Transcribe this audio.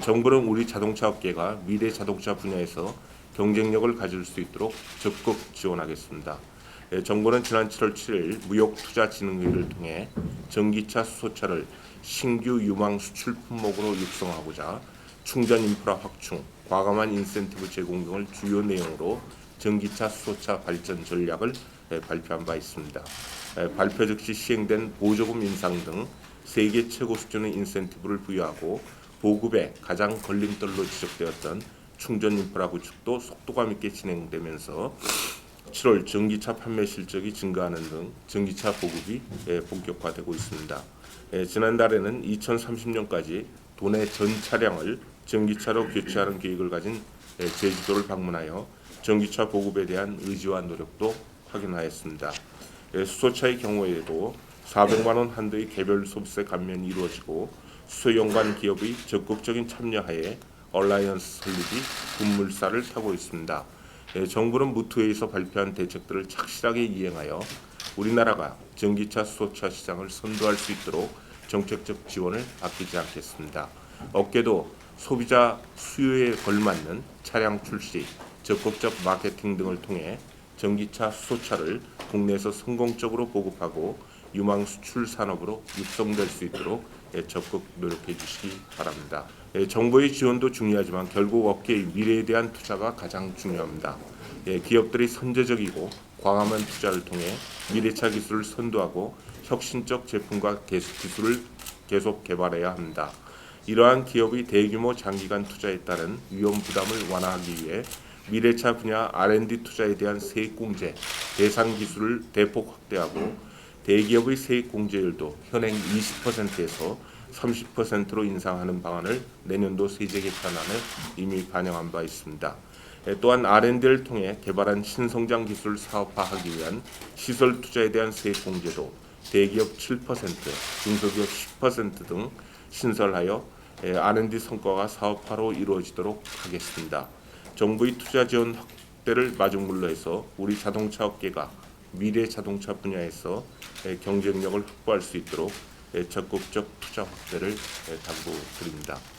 정부는 우리 자동차 업계가 미래 자동차 분야에서 경쟁력을 가질 수 있도록 적극 지원하겠습니다. 예, 정부는 지난 7월 7일 무역투자진흥회의를 통해 전기차 수소차를 신규 유망 수출 품목으로 육성하고자 충전 인프라 확충, 과감한 인센티브 제공 등을 주요 내용으로 전기차 수소차 발전 전략을 예, 발표한 바 있습니다. 예, 발표 즉시 시행된 보조금 인상 등 세계 최고 수준의 인센티브를 부여하고 보급에 가장 걸림돌로 지적되었던 충전 인프라 구축도 속도감 있게 진행되면서 7월 전기차 판매 실적이 증가하는 등 전기차 보급이 예, 본격화되고 있습니다. 예, 지난달에는 2030년까지 도내 전 차량을 전기차로 교체하는 계획을 가진 예, 제주도를 방문하여 전기차 보급에 대한 의지와 노력도 확인하였습니다. 예, 수소차의 경우에도 400만 원 한도의 개별 소비세 감면이 이루어지고 수소 연관 기업의 적극적인 참여하에 얼라이언스 설립이 분물살을 타고 있습니다. 예, 정부는 무투회에서 발표한 대책들을 착실하게 이행하여 우리나라가 전기차 수소차 시장을 선도할 수 있도록 정책적 지원을 아끼지 않겠습니다. 업계도 소비자 수요에 걸맞는 차량 출시, 적극적 마케팅 등을 통해 전기차 수소차를 국내에서 성공적으로 보급하고 유망 수출 산업으로 육성될 수 있도록 예, 적극 노력해 주시기 바랍니다. 예, 정부의 지원도 중요하지만 결국 업계의 미래에 대한 투자가 가장 중요합니다. 예, 기업들이 선제적이고 과감한 투자를 통해 미래차 기술을 선도하고 혁신적 제품과 기술을 계속 개발해야 합니다. 이러한 기업의 대규모 장기간 투자에 따른 위험 부담을 완화하기 위해 미래차 분야 R&D 투자에 대한 세액 공제 대상 기술을 대폭 확대하고 대기업의 세액 공제율도 현행 20%에서 30%로 인상하는 방안을 내년도 세제 개편안에 이미 반영한 바 있습니다. 예, 또한 R&D를 통해 개발한 신성장 기술 사업화하기 위한 시설 투자에 대한 세액 공제도 대기업 7%, 중소기업 10%등 신설하여 예, R&D 성과가 사업화로 이루어지도록 하겠습니다. 정부의 투자 지원 확대를 마중물로 해서 우리 자동차 업계가 미래 자동차 분야에서 예, 경쟁력을 확보할 수 있도록 예, 적극적 투자 확대를 예, 당부드립니다.